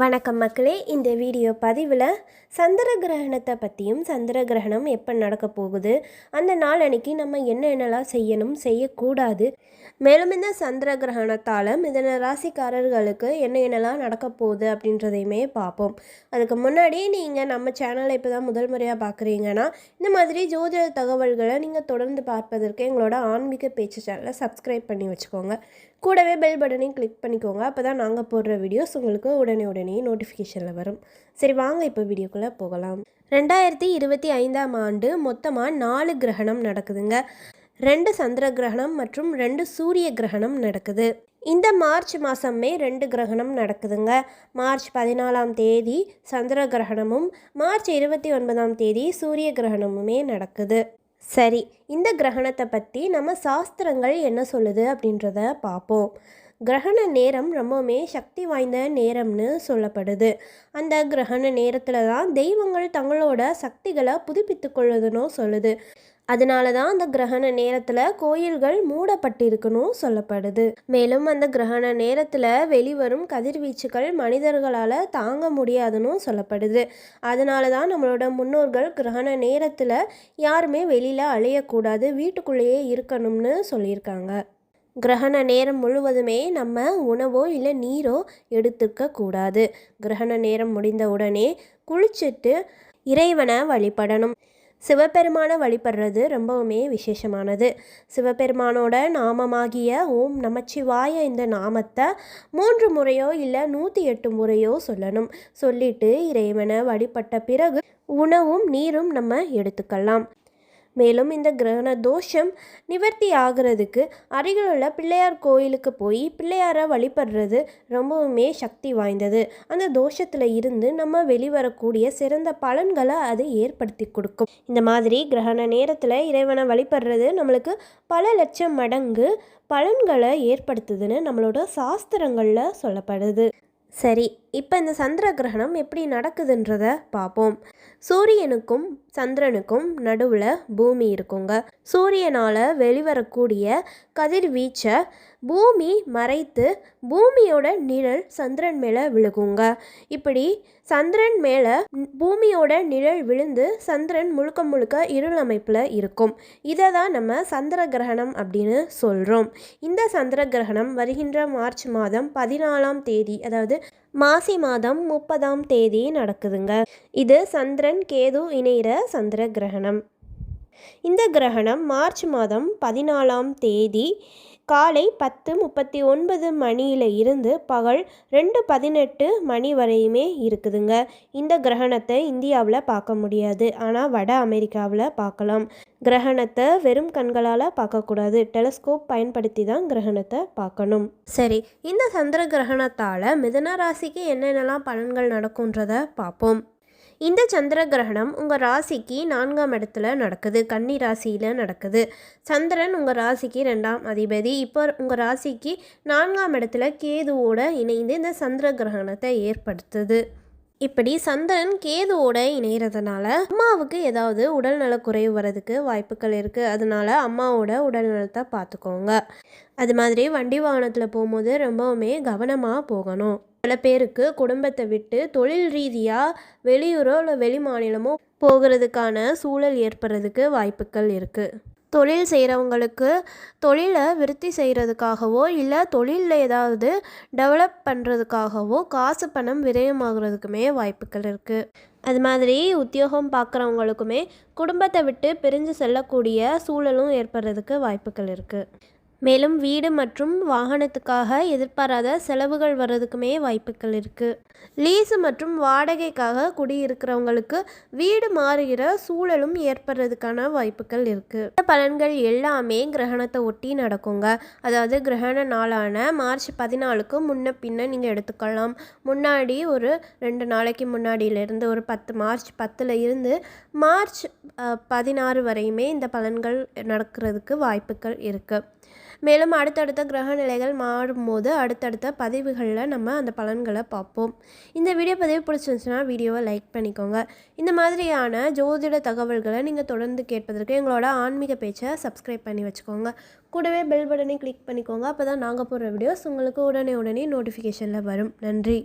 வணக்கம் மக்களே. இந்த வீடியோ பதிவில் சந்திர கிரகணத்தை பற்றியும் சந்திர கிரகணம் எப்போ நடக்க போகுது அந்த நாள் அன்னைக்கு நம்ம என்ன என்னெல்லாம் செய்யணும் செய்யக்கூடாது. மேலும் இந்த சந்திர கிரகணத்தால் மிதன ராசிக்காரர்களுக்கு என்ன என்னெல்லாம் நடக்க போகுது அப்படின்றதையுமே பார்ப்போம். அதுக்கு முன்னாடி நீங்கள் நம்ம சேனலை இப்போ தான் முதல் முறையாக பார்க்குறீங்கன்னா இந்த மாதிரி ஜோதிட தகவல்களை நீங்கள் தொடர்ந்து பார்ப்பதற்கு எங்களோட ஆன்மீக பேச்சு சேனலை சப்ஸ்கிரைப் பண்ணி வச்சுக்கோங்க. கூடவே பெல் பட்டனையும் கிளிக் பண்ணிக்கோங்க. அப்போ தான் நாங்கள் போடுற வீடியோஸ் உங்களுக்கு உடனே உடனே நோட்டிஃபிகேஷனில் வரும். சரி வாங்க இப்போ வீடியோக்குள்ளே போகலாம். ரெண்டாயிரத்தி இருபத்தி ஐந்தாம் ஆண்டு மொத்தமாக நாலு கிரகணம் நடக்குதுங்க. ரெண்டு சந்திர கிரகணம் மற்றும் ரெண்டு சூரிய கிரகணம் நடக்குது. இந்த மார்ச் மாதமே ரெண்டு கிரகணம் நடக்குதுங்க. மார்ச் பதினாலாம் தேதி சந்திர கிரகணமும் மார்ச் இருபத்தி ஒன்பதாம் தேதி சூரிய கிரகணமுமே நடக்குது. சரி இந்த கிரகணத்தை பற்றி நம்ம சாஸ்திரங்கள் என்ன சொல்லுது அப்படின்றத பார்ப்போம் கிரகண நேரம் ரொம்பவுமே சக்தி வாய்ந்த நேரம்னு சொல்லப்படுது. அந்த கிரகண நேரத்தில் தான் தெய்வங்கள் தங்களோட சக்திகளை புதுப்பித்து கொள்ளுதுன்னு சொல்லுது. அதனால தான் அந்த கிரகண நேரத்தில் கோயில்கள் மூடப்பட்டிருக்கணும் சொல்லப்படுது. மேலும் அந்த கிரகண நேரத்தில் வெளிவரும் கதிர்வீச்சுகள் மனிதர்களால் தாங்க முடியாதுன்னு சொல்லப்படுது. அதனால தான் நம்மளோட முன்னோர்கள் கிரகண நேரத்தில் யாருமே வெளியில் அலையக்கூடாது வீட்டுக்குள்ளேயே இருக்கணும்னு சொல்லியிருக்காங்க. கிரகண நேரம் முழுவதுமே நம்ம உணவோ இல்லை நீரோ எடுத்துக்க கூடாது. கிரகண நேரம் முடிந்த உடனே குளிச்சுட்டு இறைவனை வழிபடணும். சிவபெருமானை வழிபடுறது ரொம்பவுமே விசேஷமானது. சிவபெருமானோட நாமமாகிய ஓம் நமச்சிவாய இந்த நாமத்தை மூன்று முறையோ இல்லை நூற்றி எட்டு முறையோ சொல்லணும். சொல்லிட்டு இறைவனை வழிபட்ட பிறகு உணவும் நீரும் நம்ம எடுத்துக்கலாம். மேலும் இந்த கிரகண தோஷம் நிவர்த்தி ஆகிறதுக்கு அருகில் உள்ள பிள்ளையார் கோயிலுக்கு போய் பிள்ளையாரை வழிபடுறது ரொம்பவுமே சக்தி வாய்ந்தது. அந்த தோஷத்தில் இருந்து நம்ம வெளிவரக்கூடிய சிறந்த பலன்களை அது ஏற்படுத்தி கொடுக்கும். இந்த மாதிரி கிரகண நேரத்தில் இறைவனை வழிபடுறது நம்மளுக்கு பல லட்சம் மடங்கு பலன்களை ஏற்படுத்துதுன்னு நம்மளோட சாஸ்திரங்களில் சொல்லப்படுது. சரி இப்போ இந்த சந்திர கிரகணம் எப்படி நடக்குதுன்றத பார்ப்போம் சூரியனுக்கும் சந்திரனுக்கும் நடுவில் பூமி இருக்குங்க. சூரியனால் வெளிவரக்கூடிய கதிர்வீச்சை பூமி மறைத்து பூமியோட நிழல் சந்திரன் மேலே விழுகுங்க. இப்படி சந்திரன் மேலே பூமியோட நிழல் விழுந்து சந்திரன் முழுக்க முழுக்க இருள் அமைப்பில் இருக்கும். இதை தான் நம்ம சந்திர கிரகணம் அப்படின்னு சொல்கிறோம் இந்த சந்திர கிரகணம் வருகின்ற மார்ச் மாதம் பதினாலாம் தேதி அதாவது மாசி மாதம் முப்பதாம் தேதி நடக்குதுங்க. இது சந்திரன் கேது இணைகிற சந்திர கிரகணம். இந்த கிரகணம் மார்ச் மாதம் பதினாலாம் தேதி காலை பத்து முப்பத்தி ஒன்பது மணியில் இருந்து பகல் ரெண்டு பதினெட்டு மணி வரையுமே இருக்குதுங்க. இந்த கிரகணத்தை இந்தியாவில் பார்க்க முடியாது. ஆனால் வட அமெரிக்காவில் பார்க்கலாம். கிரகணத்தை வெறும் கண்களால் பார்க்கக்கூடாது டெலஸ்கோப் பயன்படுத்தி தான் கிரகணத்தை பார்க்கணும். சரி இந்த சந்திர கிரகணத்தால் மிதன ராசிக்கு என்னென்னலாம் பலன்கள் நடக்கும்ன்றதை பார்ப்போம். இந்த சந்திர கிரகணம் உங்கள் ராசிக்கு நான்காம் இடத்துல நடக்குது. கன்னி ராசியில் நடக்குது. சந்திரன் உங்கள் ராசிக்கு ரெண்டாம் அதிபதி. இப்போ உங்கள் ராசிக்கு நான்காம் இடத்துல கேதுவோட இணைந்து இந்த சந்திர கிரகணத்தை ஏற்படுத்துது. இப்படி சந்திரன் கேதுவோட இணைகிறதுனால அம்மாவுக்கு ஏதாவது உடல்நல குறைவு வர்றதுக்கு வாய்ப்புகள் இருக்குது அதனால அம்மாவோட உடல்நலத்தை பார்த்துக்கோங்க. அது மாதிரி வண்டி வாகனத்தில் போகும்போது ரொம்பவுமே கவனமாக போகணும். சில பேருக்கு குடும்பத்தை விட்டு தொழில் ரீதியாக வெளியூரோ இல்லை வெளி மாநிலமோ போகிறதுக்கான சூழல் ஏற்படுறதுக்கு வாய்ப்புகள் இருக்குது தொழில் செய்கிறவங்களுக்கு தொழிலை விருத்தி செய்கிறதுக்காகவோ இல்லை தொழிலில் ஏதாவது டெவலப் பண்ணுறதுக்காகவோ காசு பணம் விரயமாகிறதுக்குமே வாய்ப்புகள் இருக்குது அது மாதிரி உத்தியோகம் பார்க்குறவங்களுக்குமே குடும்பத்தை விட்டு பிரிஞ்சு செல்லக்கூடிய சூழலும் ஏற்படுறதுக்கு வாய்ப்புகள் இருக்குது மேலும் வீடு மற்றும் வாகனத்துக்காக எதிர்பாராத செலவுகள் வர்றதுக்குமே வாய்ப்புகள் இருக்குது லீஸு மற்றும் வாடகைக்காக குடியிருக்கிறவங்களுக்கு வீடு மாறுகிற சூழலும் ஏற்படுறதுக்கான வாய்ப்புகள் இருக்குது இந்த பலன்கள் எல்லாமே கிரகணத்தை ஒட்டி நடக்குங்க. அதாவது கிரகண நாளான மார்ச் பதினாலுக்கு முன்ன பின்ன நீங்கள் எடுத்துக்கலாம். முன்னாடி ஒரு ரெண்டு நாளைக்கு முன்னாடியிலேருந்து ஒரு பத்து மார்ச் பத்தில் இருந்து மார்ச் பதினாறு வரையுமே இந்த பலன்கள் நடக்கிறதுக்கு வாய்ப்புகள் இருக்குது மேலும் அடுத்தடுத்த கிரக நிலைகள் மாறும்போது அடுத்தடுத்த பதிவுகளில் நம்ம அந்த பலன்களை பார்ப்போம். இந்த வீடியோ பதிவு பிடிச்சிருந்துச்சுன்னா வீடியோவை லைக் பண்ணிக்கோங்க. இந்த மாதிரியான ஜோதிட தகவல்களை நீங்கள் தொடர்ந்து கேட்பதற்கு எங்களோட ஆன்மீக பேச்சை சப்ஸ்கிரைப் பண்ணி வச்சுக்கோங்க. கூடவே பெல் பட்டனை கிளிக் பண்ணிக்கோங்க. அப்போ தான் நாங்கள் போடுற வீடியோஸ் உங்களுக்கு உடனே உடனே நோட்டிஃபிகேஷனில் வரும். நன்றி.